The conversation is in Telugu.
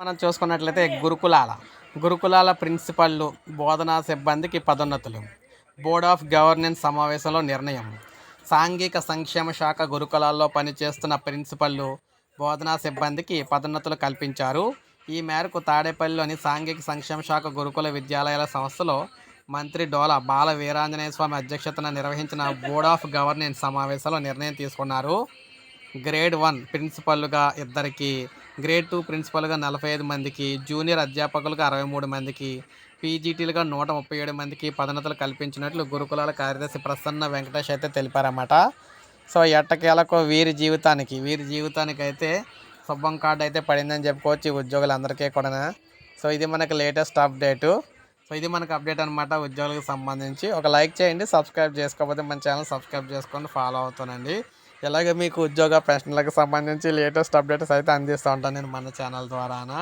మనం చూసుకున్నట్లయితే గురుకులాల గురుకులాల ప్రిన్సిపల్లు బోధనా సిబ్బందికి పదోన్నతులు. బోర్డ్ ఆఫ్ గవర్నెన్స్ సమావేశంలో నిర్ణయం. సాంఘిక సంక్షేమ శాఖ గురుకులాల్లో పనిచేస్తున్న ప్రిన్సిపల్లు బోధనా సిబ్బందికి పదోన్నతులు కల్పించారు. ఈ మేరకు తాడేపల్లిలోని సాంఘిక సంక్షేమ శాఖ గురుకుల విద్యాలయాల సంస్థలో మంత్రి డోల బాల వీరాంజనేయ స్వామి అధ్యక్షతన నిర్వహించిన బోర్డ్ ఆఫ్ గవర్నెన్స్ సమావేశంలో నిర్ణయం తీసుకున్నారు. గ్రేడ్ వన్ ప్రిన్సిపల్గా ఇద్దరికి గ్రేడ్ టూ ప్రిన్సిపల్గా నలభై ఐదు మందికి జూనియర్ అధ్యాపకులుగా అరవై మూడు మందికి పీజీటీలుగా నూట ముప్పై ఏడు మందికి పదోన్నతులు కల్పించినట్లు గురుకులాల కార్యదర్శి ప్రసన్న వెంకటేష్ అయితే తెలిపారన్నమాట. సో ఎట్టకేలకు వీరి జీవితానికి వీరి జీవితానికి అయితే శుభం కార్డు అయితే పడిందని చెప్పుకోవచ్చు ఈ ఉద్యోగులందరికీ కూడా సో ఇది మనకి లేటెస్ట్ అప్డేటు. సో ఇది మనకు అప్డేట్ అనమాట ఉద్యోగులకు సంబంధించి. ఒక లైక్ చేయండి సబ్స్క్రైబ్ చేసుకోకపోతే మన ఛానల్ సబ్స్క్రైబ్ చేసుకొని ఫాలో అవుతానండి ఇలాగే మీకు ఉద్యోగ ప్రశ్నలకు సంబంధించి లేటెస్ట్ అప్డేట్స్ అయితే అందిస్తూ ఉంటాను నేను మన ఛానల్ ద్వారానా?